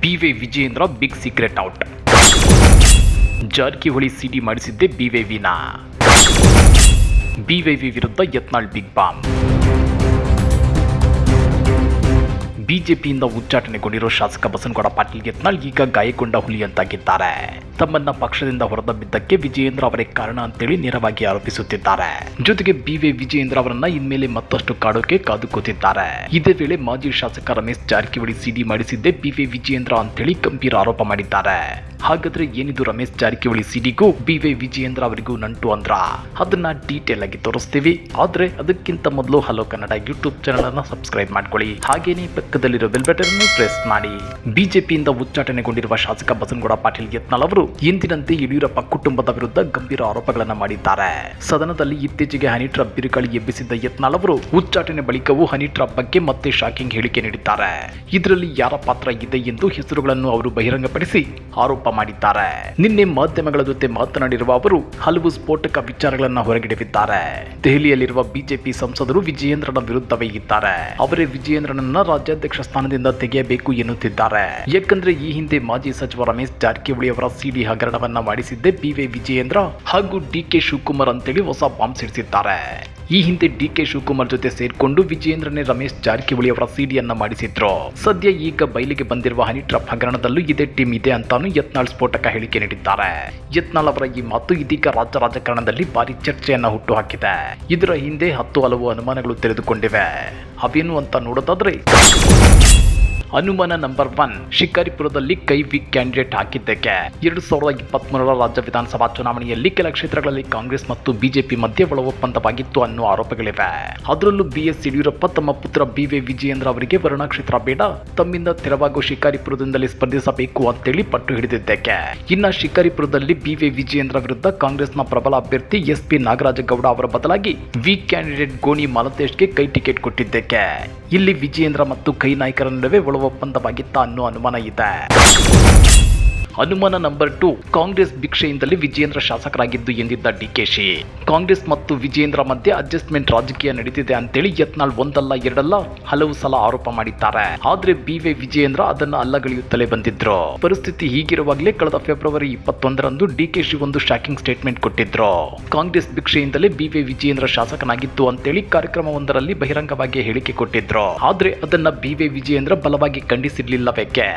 B Y Vijayendra big secret out Jarkiholi CD ಮಾಡಿಸಿದ್ದೆ Y BYV ವಿರುದ್ಧ Yatnal big bomb ಬಿಜೆಪಿಯಿಂದ ಉಚ್ಚಾಟನೆಗೊಂಡಿರೋ ಶಾಸಕ ಬಸನಗೌಡ ಪಾಟೀಲ್ ಯತ್ನಾಳ್ ಈಗ ಗಾಯಗೊಂಡ ಹುಲಿಯಂತಾಗಿದ್ದಾರೆ ತಮ್ಮನ್ನ ಪಕ್ಷದಿಂದ ಹೊರದಬ್ಬಿದ್ದಕ್ಕೆ ವಿಜಯೇಂದ್ರ ಅವರೇ ಕಾರಣ ಅಂತೇಳಿ ನೇರವಾಗಿ ಆರೋಪಿಸುತ್ತಿದ್ದಾರೆ. ಜೊತೆಗೆ ಬಿವಿ ವಿಜಯೇಂದ್ರ ಅವರನ್ನ ಇನ್ಮೇಲೆ ಮತ್ತಷ್ಟು ಕಾಡೋಕೆ ಕಾದು ಕೂತಿದ್ದಾರೆ ಇದೇ ವೇಳೆ ಮಾಜಿ ಶಾಸಕ ರಮೇಶ್ ಜಾರಕಿಹೊಳಿ ಸಿಡಿ ಮಾಡಿಸಿದ್ದೆ ಬಿವಿ ವಿಜಯೇಂದ್ರ ಅಂತೇಳಿ ಗಂಭೀರ ಆರೋಪ ಮಾಡಿದ್ದಾರೆ. ಹಾಗಾದ್ರೆ ಏನಿದು ರಮೇಶ್ ಜಾರಕಿಹೊಳಿ ಸಿಡಿಗೂ ಬಿವಿ ವಿಜಯೇಂದ್ರ ಅವರಿಗೂ ನಂಟು ಅಂದ್ರ? ಅದನ್ನ ಡೀಟೇಲ್ ಆಗಿ ತೋರಿಸ್ತೀವಿ. ಆದ್ರೆ ಅದಕ್ಕಿಂತ ಮೊದಲು ಹಲೋ ಕನ್ನಡ ಯೂಟ್ಯೂಬ್ ಚಾನಲ್ ಅನ್ನ ಸಬ್ಸ್ಕ್ರೈಬ್ ಮಾಡ್ಕೊಳ್ಳಿ. ಹಾಗೇನೇ ಪಕ್ಕದಲ್ಲಿರೋ ಬೆಲ್ ಬಟನ್ ಪ್ರೆಸ್ ಮಾಡಿ. ಬಿಜೆಪಿಯಿಂದ ಉಚ್ಚಾಟನೆಗೊಂಡಿರುವ ಶಾಸಕ ಬಸನಗೌಡ ಪಾಟೀಲ್ ಯತ್ನಾಳ್ ಅವರು ಎಂದಿನಂತೆ ಯಡಿಯೂರಪ್ಪ ಕುಟುಂಬದ ವಿರುದ್ಧ ಗಂಭೀರ ಆರೋಪಗಳನ್ನು ಮಾಡಿದ್ದಾರೆ. ಸದನದಲ್ಲಿ ಇತ್ತೀಚೆಗೆ ಹನಿ ಟ್ರಾಪ್ ಬಿರುಗಾಳಿ ಎಬ್ಬಿಸಿದ್ದ ಯತ್ನಾಳ್ ಅವರು ಉಚ್ಚಾಟನೆ ಬಳಿಕವೂ ಹನಿ ಟ್ರಾಪ್ ಬಗ್ಗೆ ಮತ್ತೆ ಶಾಕಿಂಗ್ ಹೇಳಿಕೆ ನೀಡಿದ್ದಾರೆ. ಇದರಲ್ಲಿ ಯಾರ ಪಾತ್ರ ಇದೆ ಎಂದು ಹೆಸರುಗಳನ್ನು ಅವರು ಬಹಿರಂಗಪಡಿಸಿ ಆರೋಪ ಮಾಡಿದ್ದಾರೆ. ನಿನ್ನೆ ಮಾಧ್ಯಮಗಳ ಜೊತೆ ಮಾತನಾಡಿರುವ ಅವರು, ಹಲವು ಸ್ಫೋಟಕ ವಿಚಾರಗಳನ್ನ ಹೊರಗಿಡವಿದ್ದಾರೆ. ದೆಹಲಿಯಲ್ಲಿರುವ ಬಿಜೆಪಿ ಸಂಸದರು ವಿಜಯೇಂದ್ರನ ವಿರುದ್ಧವೇ ಇದ್ದಾರೆ. ಅವರೇ ವಿಜಯೇಂದ್ರನನ್ನ ರಾಜ್ಯಾಧ್ಯಕ್ಷ ಸ್ಥಾನದಿಂದ ತೆಗೆಯಬೇಕು ಎನ್ನುತ್ತಿದ್ದಾರೆ. ಯಾಕಂದ್ರೆ ಈ ಹಿಂದೆ ಮಾಜಿ ಸಚಿವ ರಮೇಶ್ ಜಾರಕಿಹೊಳಿ ಅವರ ಸಿಡಿ ಹಗರಣವನ್ನ ಮಾಡಿಸಿದ್ದೆ ಬಿವೈ ವಿಜಯೇಂದ್ರ ಹಾಗೂ ಡಿ ಕೆ ಶಿವಕುಮಾರ್ ಅಂತೇಳಿ ಹೊಸ ಬಾಂಬ್ ಸಿಡಿಸಿದ್ದಾರೆ ಈ ಹಿಂದೆ ಡಿ ಕೆ ಶಿವಕುಮಾರ್ ಜೊತೆ ಸೇರ್ಕೊಂಡು ವಿಜಯೇಂದ್ರನೇ ರಮೇಶ್ ಜಾರಕಿಹೊಳಿ ಅವರ ಸಿಡಿಯನ್ನ ಮಾಡಿಸಿದ್ರು. ಸದ್ಯ ಈಗ ಬಯಲಿಗೆ ಬಂದಿರುವ ಹನಿ ಟ್ರಪ್ ಹಗರಣದಲ್ಲೂ ಇದೇ ಟೀಮ್ ಇದೆ ಅಂತಾನು ಯತ್ನಾಳ್ ಸ್ಫೋಟಕ ಹೇಳಿಕೆ ನೀಡಿದ್ದಾರೆ. ಯತ್ನಾಳ್ ಅವರ ಈ ಮಾತು ಇದೀಗ ರಾಜ್ಯ ರಾಜಕಾರಣದಲ್ಲಿ ಭಾರಿ ಚರ್ಚೆಯನ್ನ ಹುಟ್ಟುಹಾಕಿದೆ. ಇದರ ಹಿಂದೆ ಹತ್ತು ಹಲವು ಅನುಮಾನಗಳು ತೆರೆದುಕೊಂಡಿವೆ. ಅವೇನು ಅಂತ ನೋಡೋದಾದ್ರೆ ಅನುಮಾನ ನಂಬರ್ ಒನ್ ಶಿಕಾರಿಪುರದಲ್ಲಿ ಕೈ ವಿಕ್ ಕ್ಯಾಂಡಿಡೇಟ್ ಹಾಕಿದ್ದಕ್ಕೆ. ಎರಡು ಸಾವಿರದ ಇಪ್ಪತ್ಮೂರರ ರಾಜ್ಯ ವಿಧಾನಸಭಾ ಚುನಾವಣೆಯಲ್ಲಿ ಕೆಲ ಕ್ಷೇತ್ರಗಳಲ್ಲಿ ಕಾಂಗ್ರೆಸ್ ಮತ್ತು ಬಿಜೆಪಿ ಮಧ್ಯೆ ಒಳ ಒಪ್ಪಂದವಾಗಿತ್ತು ಅನ್ನೋ ಆರೋಪಗಳಿವೆ. ಅದರಲ್ಲೂ ಬಿಎಸ್ ಯಡಿಯೂರಪ್ಪ ತಮ್ಮ ಪುತ್ರ ಬಿವೈ ವಿಜಯೇಂದ್ರ ಅವರಿಗೆ ವರುಣಾ ಕ್ಷೇತ್ರ ಬೇಡ, ತಮ್ಮಿಂದ ತೆರವಾಗೋ ಶಿಕಾರಿಪುರದಿಂದಲೇ ಸ್ಪರ್ಧಿಸಬೇಕು ಅಂತೇಳಿ ಪಟ್ಟು ಹಿಡಿದಿದ್ದಕ್ಕೆ. ಇನ್ನ ಶಿಕಾರಿಪುರದಲ್ಲಿ ಬಿವೈ ವಿಜಯೇಂದ್ರ ವಿರುದ್ಧ ಕಾಂಗ್ರೆಸ್ನ ಪ್ರಬಲ ಅಭ್ಯರ್ಥಿ ಎಸ್ ಪಿ ನಾಗರಾಜಗೌಡ ಅವರ ಬದಲಾಗಿ ವಿ ಕ್ಯಾಂಡಿಡೇಟ್ ಗೋಣಿ ಮಾಲತೇಶ್ಗೆ ಕೈ ಟಿಕೆಟ್ ಕೊಟ್ಟಿದ್ದಕ್ಕೆ. ಇಲ್ಲಿ ವಿಜಯೇಂದ್ರ ಮತ್ತು ಕೈ ನಾಯಕರ ನಡುವೆ ಒಳ ಒಪ್ಪಂದವಾಗಿತ್ತ ಅನ್ನೋ ಅನುಮಾನ ಇದೆ. ಅನುಮಾನ ನಂಬರ್ ಟು ಕಾಂಗ್ರೆಸ್ ಭಿಕ್ಷೆಯಿಂದಲೇ ವಿಜಯೇಂದ್ರ ಶಾಸಕರಾಗಿದ್ದು ಎಂದಿದ್ದ ಡಿಕೆಶಿ ಕಾಂಗ್ರೆಸ್ ಮತ್ತು ವಿಜಯೇಂದ್ರ ಮಧ್ಯೆ ಅಡ್ಜಸ್ಟ್ಮೆಂಟ್ ರಾಜಕೀಯ ನಡೆದಿದೆ ಅಂತೇಳಿ ಯತ್ನಾಳ್ ಒಂದಲ್ಲ ಎರಡಲ್ಲ ಹಲವು ಸಲ ಆರೋಪ ಮಾಡಿದ್ದಾರೆ. ಆದ್ರೆ ಬಿವೈ ವಿಜಯೇಂದ್ರ ಅದನ್ನು ಅಲ್ಲಗಳೆಯುತ್ತಲೇ ಬಂದಿದ್ರು. ಪರಿಸ್ಥಿತಿ ಹೀಗಿರುವಾಗಲೇ ಕಳೆದ ಫೆಬ್ರವರಿ ಇಪ್ಪತ್ತೊಂದರಂದು ಡಿಕೆಶಿ ಒಂದು ಶಾಕಿಂಗ್ ಸ್ಟೇಟ್ಮೆಂಟ್ ಕೊಟ್ಟಿದ್ರು. ಕಾಂಗ್ರೆಸ್ ಭಿಕ್ಷೆಯಿಂದಲೇ ಬಿವೈ ವಿಜಯೇಂದ್ರ ಶಾಸಕನಾಗಿತ್ತು ಅಂತೇಳಿ ಕಾರ್ಯಕ್ರಮವೊಂದರಲ್ಲಿ ಬಹಿರಂಗವಾಗಿ ಹೇಳಿಕೆ ಕೊಟ್ಟಿದ್ರು. ಆದ್ರೆ ಅದನ್ನ ಬಿವೈ ವಿಜಯೇಂದ್ರ ಬಲವಾಗಿ ಖಂಡಿಸಿರ್ಲಿಲ್ಲಬೇಕೆ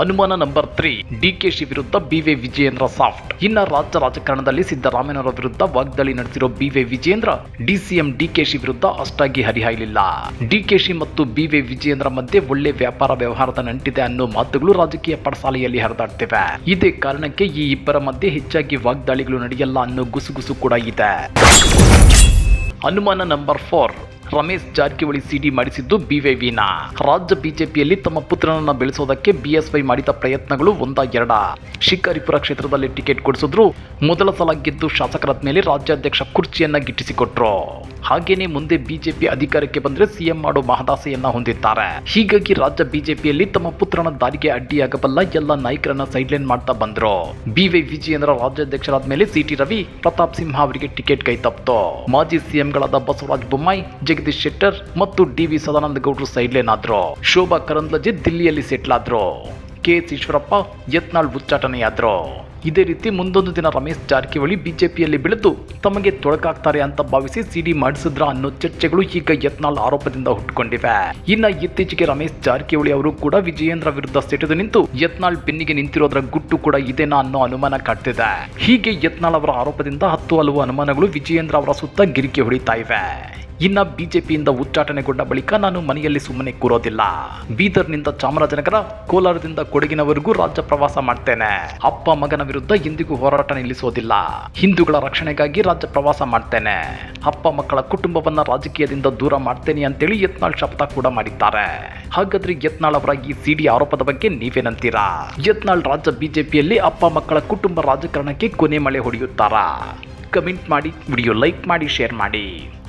ಅನುಮಾನ ನಂಬರ್ ತ್ರೀ ಡಿಕೆಶಿ ವಿರುದ್ಧ ಬಿವಿ ವಿಜಯೇಂದ್ರ ಸಾಫ್ಟ್. ಇನ್ನ ರಾಜ್ಯ ರಾಜಕಾರಣದಲ್ಲಿ ಸಿದ್ದರಾಮಯ್ಯನವರ ವಿರುದ್ಧ ವಾಗ್ದಾಳಿ ನಡೆಸಿರೋ B V Vijayendra DCM DKShi ವಿರುದ್ಧ ಅಷ್ಟಾಗಿ ಹರಿಹಾಯಲಿಲ್ಲ. ಡಿಕೆಶಿ ಮತ್ತು ಬಿವಿ ವಿಜಯೇಂದ್ರ ಮಧ್ಯೆ ಒಳ್ಳೆ ವ್ಯಾಪಾರ ವ್ಯವಹಾರದ ನಂಟಿದೆ ಅನ್ನೋ ಮಾತುಗಳು ರಾಜಕೀಯ ಪಡಸಾಲೆಯಲ್ಲಿ ಹರಿದಾಡ್ತಿವೆ. ಇದೇ ಕಾರಣಕ್ಕೆ ಈ ಇಬ್ಬರ ಮಧ್ಯೆ ಹೆಚ್ಚಾಗಿ ವಾಗ್ದಾಳಿಗಳು ನಡೆಯಲ್ಲ ಅನ್ನೋ ಗುಸುಗುಸು ಕೂಡ ಇದೆ. ಅನುಮಾನ number four Ramesh Jarkiholi CD ಮಾಡಿಸಿದ್ದು ಬಿವೈವಿನ ರಾಜ್ಯ ಬಿಜೆಪಿಯಲ್ಲಿ ತಮ್ಮ ಪುತ್ರನನ್ನ ಬೆಳೆಸೋದಕ್ಕೆ ಬಿಎಸ್ವೈ ಮಾಡಿದ ಪ್ರಯತ್ನಗಳು ಒಂದ ಎರಡ ಶಿಕಾರಿಪುರ ಕ್ಷೇತ್ರದಲ್ಲಿ ಟಿಕೆಟ್ ಕೊಡಿಸಿದ್ರು. ಮೊದಲ ಸಲ ಗೆದ್ದು ಶಾಸಕರಾದ ಮೇಲೆ ರಾಜ್ಯಾಧ್ಯಕ್ಷ ಕುರ್ಚಿಯನ್ನ ಗಿಟ್ಟಿಸಿಕೊಟ್ರು. ಹಾಗೇನೆ ಮುಂದೆ ಬಿಜೆಪಿ ಅಧಿಕಾರಕ್ಕೆ ಬಂದ್ರೆ ಸಿಎಂ ಮಾಡೋ ಮಹದಾಸೆಯನ್ನ ಹೊಂದಿದ್ದಾರೆ. ಹೀಗಾಗಿ ರಾಜ್ಯ ಬಿಜೆಪಿಯಲ್ಲಿ ತಮ್ಮ ಪುತ್ರನ ದಾರಿಗೆ ಅಡ್ಡಿಯಾಗಬಲ್ಲ ಎಲ್ಲ ನಾಯಕರನ್ನ ಸೈಡ್ಲೈನ್ ಮಾಡ್ತಾ ಬಂದ್ರು. ಬಿವೈ ವಿಜಯೇಂದ್ರ ರಾಜ್ಯಾಧ್ಯಕ್ಷರಾದ ಮೇಲೆ ಸಿಟಿ ರವಿ, ಪ್ರತಾಪ್ ಸಿಂಹ ಅವರಿಗೆ ಟಿಕೆಟ್ ಕೈ ತಪ್ಪಿತು. ಮಾಜಿ ಸಿಎಂಗಳಾದ ಬಸವರಾಜ ಬೊಮ್ಮಾಯಿ, ಜಗದೀಶ್ ಶೆಟ್ಟರ್ ಮತ್ತು ಡಿ ವಿ ಸದಾನಂದ ಗೌಡರು ಸೈಡ್ಲೈನ್ ಆದ್ರು. ಶೋಭಾ ಕರಂದ್ಲಜೆ ದಿಲ್ಲಿಯಲ್ಲಿ ಸೆಟ್ಲ್ ಆದ್ರು. ಕೆ ಎಸ್ ಈಶ್ವರಪ್ಪ ಯತ್ನಾಳ್ ಉಚ್ಚಾಟನೆಯಾದ್ರು. ಇದೇ ರೀತಿ ಮುಂದೊಂದು ದಿನ ರಮೇಶ್ ಜಾರಕಿಹೊಳಿ ಬಿಜೆಪಿಯಲ್ಲಿ ಬೆಳೆದು ತಮಗೆ ತೊಡಕಾಗ್ತಾರೆ ಅಂತ ಭಾವಿಸಿ ಸಿಡಿ ಮಾಡಿಸಿದ್ರ ಅನ್ನೋ ಚರ್ಚೆಗಳು ಈಗ ಯತ್ನಾಲ್ ಆರೋಪದಿಂದ ಹುಟ್ಟುಕೊಂಡಿವೆ ಇನ್ನ ಇತ್ತೀಚೆಗೆ ರಮೇಶ್ ಜಾರಕಿಹೊಳಿ ಅವರು ಕೂಡ ವಿಜಯೇಂದ್ರ ವಿರುದ್ಧ ಸೆಟೆದು ನಿಂತು ಯತ್ನಾಳ್ ಬೆನ್ನಿಗೆ ನಿಂತಿರೋದ್ರ ಗುಟ್ಟು ಕೂಡ ಇದೇನಾ ಅನ್ನೋ ಅನುಮಾನ ಕಾಡ್ತಿದೆ. ಹೀಗೆ ಯತ್ನಾಳ್ ಅವರ ಆರೋಪದಿಂದ ಹತ್ತು ಹಲವು ಅನುಮಾನಗಳು ವಿಜಯೇಂದ್ರ ಅವರ ಸುತ್ತ ಗಿರಿಕೆ ಹೊಡಿತಾ ಇವೆ. ಇನ್ನ ಬಿಜೆಪಿಯಿಂದ ಉಚ್ಚಾಟನೆಗೊಂಡ ಬಳಿಕ ನಾನು ಮನೆಯಲ್ಲಿ ಸುಮ್ಮನೆ ಕೂರೋದಿಲ್ಲ. ಬೀದರ್ನಿಂದ ಚಾಮರಾಜನಗರ, ಕೋಲಾರದಿಂದ ಕೊಡಗಿನವರೆಗೂ ರಾಜ್ಯ ಪ್ರವಾಸ ಮಾಡ್ತೇನೆ. ಅಪ್ಪ ಮಗನ ವಿರುದ್ಧ ಎಂದಿಗೂ ಹೋರಾಟ ನಿಲ್ಲಿಸೋದಿಲ್ಲ. ಹಿಂದೂಗಳ ರಕ್ಷಣೆಗಾಗಿ ರಾಜ್ಯ ಪ್ರವಾಸ ಮಾಡ್ತೇನೆ. ಅಪ್ಪ ಮಕ್ಕಳ ಕುಟುಂಬವನ್ನ ರಾಜಕೀಯದಿಂದ ದೂರ ಮಾಡ್ತೇನೆ ಅಂತೇಳಿ ಯತ್ನಾಳ್ ಶಪಥ ಕೂಡ ಮಾಡಿದ್ದಾರೆ. ಹಾಗಾದ್ರೆ ಯತ್ನಾಳ್ ಅವರ ಈ ಸಿಡಿ ಆರೋಪದ ಬಗ್ಗೆ ನೀವೇನಂತೀರಾ ಯತ್ನಾಳ್ ರಾಜ್ಯ ಬಿಜೆಪಿಯಲ್ಲಿ ಅಪ್ಪ ಮಕ್ಕಳ ಕುಟುಂಬ ರಾಜಕಾರಣಕ್ಕೆ ಕೊನೆ ಮಳೆ ಹೊಡೆಯುತ್ತಾರಾ? ಕಮೆಂಟ್ ಮಾಡಿ, ವಿಡಿಯೋ ಲೈಕ್ ಮಾಡಿ, ಶೇರ್ ಮಾಡಿ.